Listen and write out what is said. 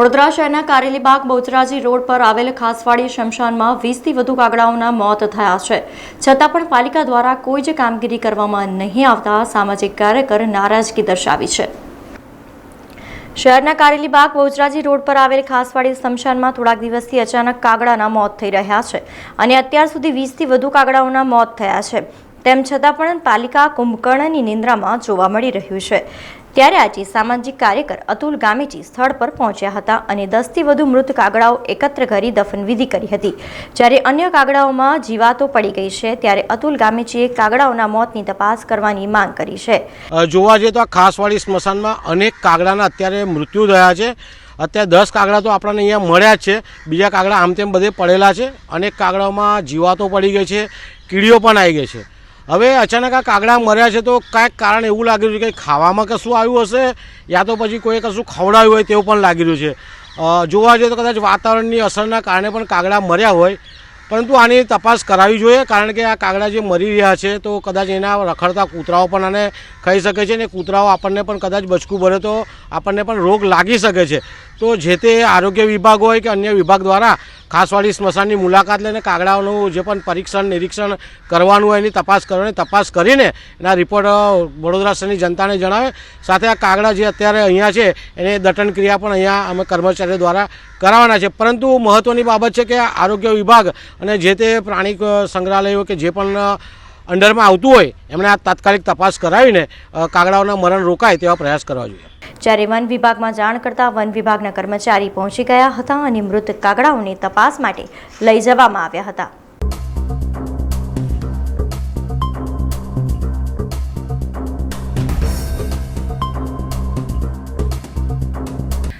વડોદરા શહેરના કારેલીબાગ બહુચરાજી રોડ પર આવેલ ખાસવાડી શમશાનમાં વીસથી વધુ કાગડાઓના મોત થયા છે. છતાં પણ પાલિકા દ્વારા કોઈ જ કામગીરી કરવામાં નહીં આવતા સામાજિક કાર્યકર નારાજગી દર્શાવી છે. શહેરના કારેલીબાગ બહુચરાજી રોડ પર આવેલ ખાસવાડી સ્મશાનમાં થોડાક દિવસથી અચાનક કાગડાના મોત થઈ રહ્યા છે અને અત્યાર સુધી વીસથી વધુ કાગડાઓના મોત થયા છે. તેમ છતાં પણ પાલિકા કુંભકર્ણની નિંદ્રામાં જોવા મળી રહ્યું છે. ત્યારે આજે સામાજિક કાર્યકર અતુલ ગામેજી સ્થળ પર પહોંચ્યા હતા અને દસથી વધુ મૃત કાગડાઓ એકત્ર કરી દફનવિધિ કરી હતી. જ્યારે અન્ય કાગડાઓમાં જીવાતો પડી ગઈ છે, ત્યારે અતુલ ગામેજીએ કાગડાઓના મોતની તપાસ કરવાની માંગ કરી છે. જોવા જઈએ તો આ ખાસવાડી સ્મશાનમાં અનેક કાગડાના અત્યારે મૃત્યુ થયા છે. અત્યારે દસ કાગડા તો આપણને અહીંયા મળ્યા છે. બીજા કાગડા આમ તેમ બધે પડેલા છે. અનેક કાગડાઓમાં જીવાતો પડી ગઈ છે. કીડીઓ પણ આવી ગઈ છે. હવે અચાનક આ કાગડા મર્યા છે તો કાંઈક કારણ એવું લાગી રહ્યું છે? કે ખાવામાં કશું આવ્યું હશે? યા તો પછી કોઈ કશું ખવડાવ્યું હોય તેવું પણ લાગી રહ્યું છે. જોવા જઈએ તો કદાચ વાતાવરણની અસરના કારણે પણ કાગડા મર્યા હોય, પરંતુ આની તપાસ કરાવવી જોઈએ, કારણ કે આ કાગડા જે મરી રહ્યા છે તો કદાચ એના રખડતા કૂતરાઓ પણ આને ખાઈ શકે છે ને કૂતરાઓ આપણને પણ કદાચ બચકું ભરે તો આપણને પણ રોગ લાગી શકે છે. તો જે તે આરોગ્ય વિભાગ હોય કે અન્ય વિભાગ દ્વારા ખાસવાડી સ્મશાનની મુલાકાત લઈને કાગડાઓનું જે પણ પરીક્ષણ, નિરીક્ષણ કરવાનું હોય એની તપાસ કરવાની, તપાસ કરીને એના રિપોર્ટ વડોદરા શહેરની જનતાને જણાવે. સાથે આ કાગડા જે અત્યારે અહીંયા છે, એને દટન ક્રિયા પણ અહીંયા અમે કર્મચારીઓ દ્વારા કરાવવાના છે. પરંતુ મહત્ત્વની બાબત છે કે આરોગ્ય વિભાગ અને જે તે પ્રાણી સંગ્રહાલયો કે જે પણ અંડરમાં આવતું હોય, એમણે આ તાત્કાલિક તપાસ કરાવીને કાગડાઓના મરણ રોકાય તેવા પ્રયાસ કરવા જોઈએ. જ્યારે વન વિભાગમાં જાણ કરતા વન વિભાગના કર્મચારી પહોંચી ગયા હતા અને મૃત કાગડાઓને તપાસ માટે લઈ જવામાં આવ્યા હતા.